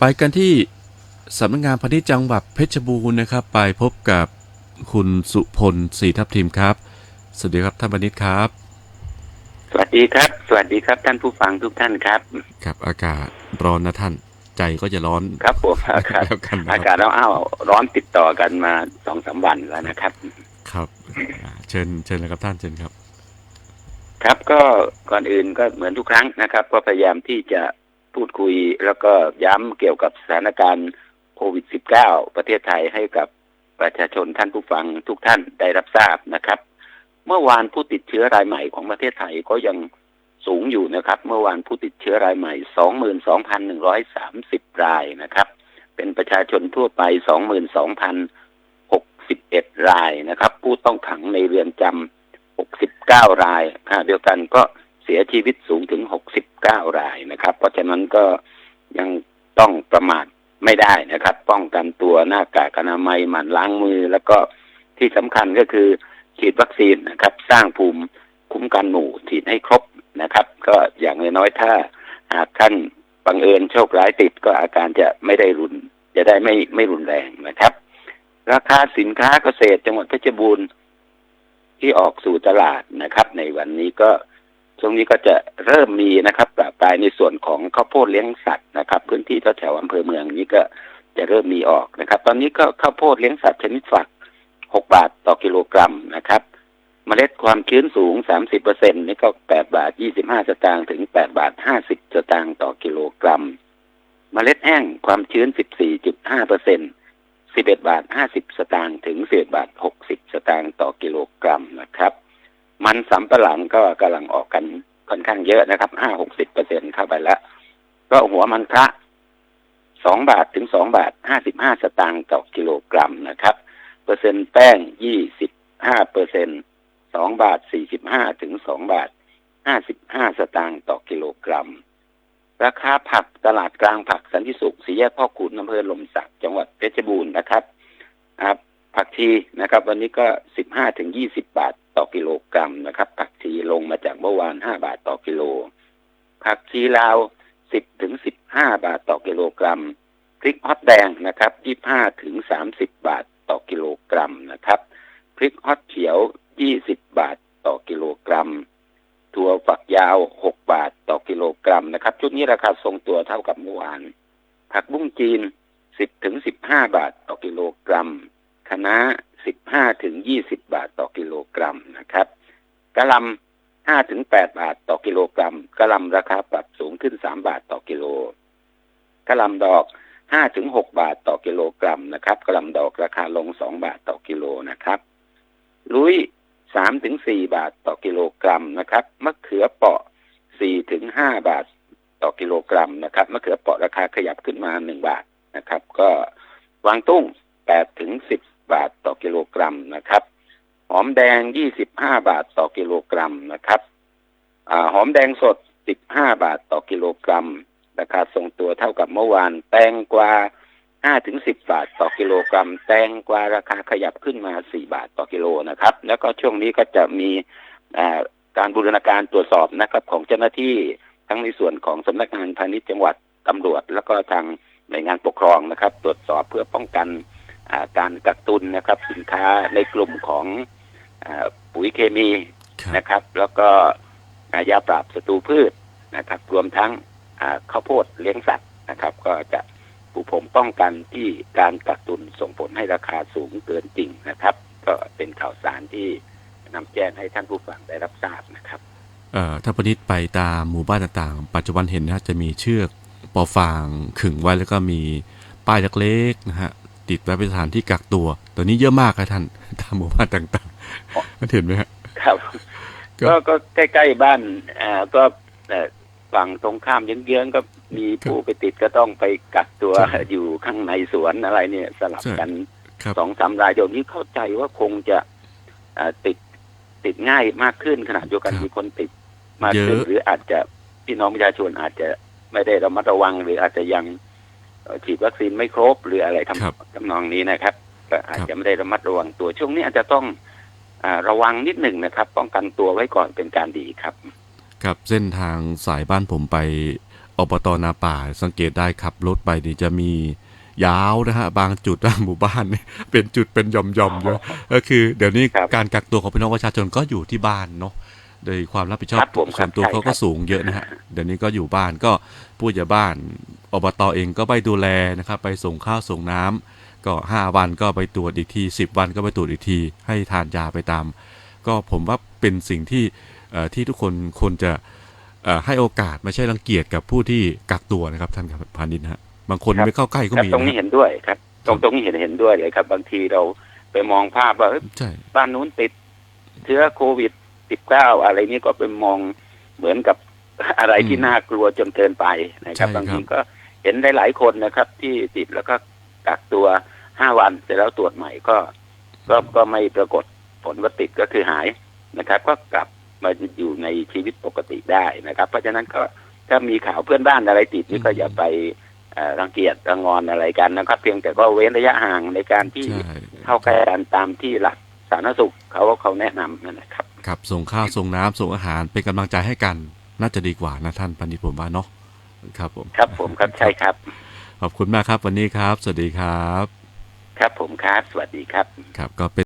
ไปกันที่สำนักงานพาณิชย์จังหวัดเพชรบูรณ์นะครับ ไปพบกับคุณสุพลศรีทับทิมครับ สวัสดีครับท่านพาณิชย์ครับ สวัสดีครับ สวัสดีครับท่านผู้ฟังทุกท่านครับ ครับอากาศร้อนนะท่าน ใจก็จะร้อน ครับผมอากาศแล้วกันนะอาคการับศร้อนอ้าวร้อนติดต่อกันมาสองสามวันแล้วนะครับ ครับอ่าเชิญเชิญเลยครับท่านเชิญครับ ครับก็ก่อนอื่นก็เหมือนทุกครั้งนะครับ ก็พยายามที่จะ พูดคุยแล้วก็ย้ำเกี่ยวกับสถานการณ์โควิด -19 ประเทศไทยให้กับประชาชนท่านผู้ฟังทุกท่านได้รับทราบนะครับ เมื่อวานผู้ติดเชื้อรายใหม่ของประเทศไทยก็ยังสูงอยู่นะครับ เมื่อวานผู้ติดเชื้อรายใหม่ 22,130 รายนะครับ เป็นประชาชนทั่วไป 22,061 รายนะครับ ผู้ต้องขังในเรือนจำ69 รายขณะเดียวกันก็ เสียชีวิตสูงถึง 69 รายนะครับ เพราะฉะนั้นก็ยังต้องประมาทไม่ได้นะครับ ป้องกันตัวหน้ากากอนามัยหมั่นล้างมือ แล้วก็ที่สำคัญก็คือฉีดวัคซีนนะครับ สร้างภูมิคุ้มกันหมู่ฉีดให้ครบนะครับ ก็อย่างน้อยๆถ้าหากท่านบังเอิญโชคร้ายติดก็อาการจะไม่ได้รุน จะได้ไม่ไม่รุนแรงนะครับ ราคาสินค้าเกษตรจังหวัดเพชรบูรณ์ที่ออกสู่ตลาดนะครับ ในวันนี้ก็ ช่วงนี้ก็จะเริ่มมีนะครับปราปรายในส่วนของข้าวโพดเลี้ยงสัตว์นะครับ พื้นที่แถวๆอำเภอเมืองนี้ก็จะเริ่มมีออกนะครับ ตอนนี้ก็ข้าวโพดเลี้ยงสัตว์ชนิดฝัก6บาทต่อกิโลกรัมนะครับเมล็ดความชื้นสูง 30เปอร์เซ็นนี่ก็8บาท25สตางค์ถึง8บาท50สตางค์ต่อกิโลกรัมเมล็ดแห้งความชื้น 14.5เปอร์เซ็น11 บาท 50 สตางค์ถึง11บาท 60 สตางค์ต่อกิโลกรัมนะครับ มันสำปะหลังก็กำลังออกกันค่อนข้างเยอะนะครับ5-60เปอร์เซ็นเข้าไปแล้ว ก็หัวมันพระ2บาทถึง2บาท55สตางค์ต่อกิโลกรัมนะครับ เปอร์เซ็นต์แป้ง25เปอร์เซ็นต์2บาท45ถึง2บาท55สตางค์ต่อกิโลกรัม ราคาผักตลาดกลางผักสันติสุขสีแยกพ่อขุนอำเภอหลมสักจังหวัดเพชรบูรณ์นะครับ ครับ ผักชีนะครับ วันนี้ก็15ถึง20บาท ต่อกิโลกรัมนะครับ ผักชีลงมาจากเมื่อวาน5บาทต่อกิโล ผักชีลาว10ถึง15บาทต่อกิโลกรัม พริกฮอตแดงนะครับ25ถึง30บาทต่อกิโลกรัมนะครับ พริกฮอตเขียว20บาทต่อกิโลกรัม ถั่วฝักยาว6บาทต่อกิโลกรัมนะครับ ชุดนี้ราคาทรงตัวเท่ากับเมื่อวาน ผักบุ้งจีน10ถึง15บาทต่อกิโลกรัมคะน้า 15ถึง20บาทต่อกิโลกรัมนะครับกะหล่ำ5ถึง8บาทต่อกิโลกรัมกะหล่ำราคาปรับสูงขึ้น3บาทต่อกิโลกะหล่ำดอก5ถึง6บาทต่อกิโลกรัมนะครับกะหล่ำดอกราคาลง2บาทต่อกิโลนะครับลุย3ถึง4บาทต่อกิโลกรัมนะครับมะเขือเปาะ4ถึง5บาทต่อกิโลกรัมนะครับมะเขือเปาะราคาขยับขึ้นมา1บาทนะครับ ก็วางตุ้ง8ถึง10บ บาทต่อกิโลกรัมนะครับ หอมแดง25บาทต่อกิโลกรัมนะครับอหอมแดงสด15บาทต่อกิโลกรัม ราคาทรงตัวเท่ากับเมื่อวาน แตงกวา5ถึง10บาทต่อกิโลกรัม แตงกวาราคาขยับขึ้นมา4บาทต่อกิโลนะครับ แล้วก็ช่วงนี้ก็จะมีการบูรณาการตรวจสอบนะครับ ของเจ้าหน้าที่ทั้งในส่วนของสำนักงานพาณิชย์จังหวัดตำรวจ แล้วก็ทางหน่วยงานปกครองนะครับ ตรวจสอบเพื่อป้องกัน การกักตุนนะครับสินค้าในกลุ่มของอาปุ๋ยเคมีครับนะครับ แล้วก็อ่ายาปราบศัตรูพืชนะครับ รวมทั้งอ่าข้าวโพดเลี้ยงสัตว์นะครับ ก็จะปูพรมป้องกันที่การกักตุนส่งผลให้ราคาสูงเกินจริงนะครับ ก็เป็นข่าวสารที่นำแจ้งให้ท่านผู้ฟังได้รับทราบนะครับเอ่อถ้าพาณิชย์ไปตามหมู่บ้านต่างๆ ปัจจุบันเห็นนะฮะจะมีเชือกปอฟางขึงไว้แล้วก็มีป้ายเล็กๆนะฮะ ติดไว้เป็นสถานที่กักตัวตัวนี้เยอะมากครับท่านตามหมู่บ้านต่างๆมันเห็นไหมฮะครับก็ก็ก็ใกล้ๆบ้านอ่าก็เอ่อฝั่งตรงข้ามเยื้องๆก็มีผู้ไปติดก็ต้องไปกักตัวใช่อยู่ข้างในสวนอะไรเนี่ย สลับใช่กันครับสองสามรายเดี๋ยวนี้เข้าใจว่าคงจะอ่าติดติดง่ายมากขึ้นขนาดเดียวกันครับมีคนติดมากขึ้นเยอะหรืออาจจะพี่น้องประชาชนอาจจะไม่ได้ระมัดระวังหรืออาจจะยังเอ่อ ฉีดวัคซีนไม่ครบหรืออะไรทครับำทำนองนี้นะครับก็อาจครับจะไม่ได้ระมัดระวังตัวช่วงนี้อาจจะต้องอ่าระวังนิดหนึ่งนะครับ ป้องกันตัวไว้ก่อนเป็นการดีครับ ครับเส้นทางสายบ้านผมไปอบตนาป่า สังเกตได้ขับรถไปนี่จะมียาวนะฮะบางจุดบางหมู่บ้านเนี่ยเป็นจุดเป็นหย่อมๆเยอะก็คือ เดี๋ยวนี้ครับการกักตัวของพี่น้องประชาชนก็อยู่ที่บ้านเนาะ โดยความรับผิดชอบครับผมส่วนตัวครับใช่เขาก็ครับสูงเยอะนะฮะเดี๋ยวนี้ก็อยู่บ้านก็ผู้ใหญ่บ้านอบตเองก็ไปดูแลนะครับ ไปส่งข้าวส่งน้ำก็ห้าวันก็ไปตรวจอีกทีสิบวันก็ไปตรวจอีกที ให้ทานยาไปตาม ก็ผมว่าเป็นสิ่งที่เอ่อที่ทุกคนควรจะเอ่อให้โอกาสไม่ใช่รังเกียจกับผู้ที่กักตัวนะครับท่านครับพานินฮะบางคนครับ ไม่เข้าใกล้ก็ครับมีตรงนี้นะเห็นด้วยครับ ตรงตรงนี้เห็นเห็นด้วยเลยครับ บางทีเราไปมองภาพว่าเอ้ยใช่ บ้านนู้นติดเชื้อโควิด 19อะไรนี้ก็เป็นมองเหมือนกับอะไรที่น่ากลัวจนเกินไปนะครับบางทีก็เห็นได้หลายคนนะครับ ที่ติดแล้วก็กักตัวห้าวันเสร็จแล้วตรวจใหม่ก็ก็ก็ไม่ปรากฏผลว่าติดก็คือหายนะครับ ก็กลับมาอยู่ในชีวิตปกติได้นะครับ เพราะฉะนั้นก็ถ้ามีข่าวเพื่อนบ้านอะไรติดนี่ก็อย่าไปเอ่อรังเกียจรังงอนอะไรกันนะครับ เพียงแต่ก็เว้นระยะห่างในการที่ใช่เข้าใกล้กันตามที่หลักสาธารณสุขเขาเขาแนะนำนั่นแหละครับ ครับส่งข้าวส่งน้ำส่งอาหารเป็นกำลังใจให้กัน น่าจะดีกว่านะท่านพานินผมว่าเนาะครับผมครับผมครับใช่ครับ ขอบคุณมากครับวันนี้ครับ สวัสดีครับ ครับผมครับ สวัสดีครับครับก็เป็น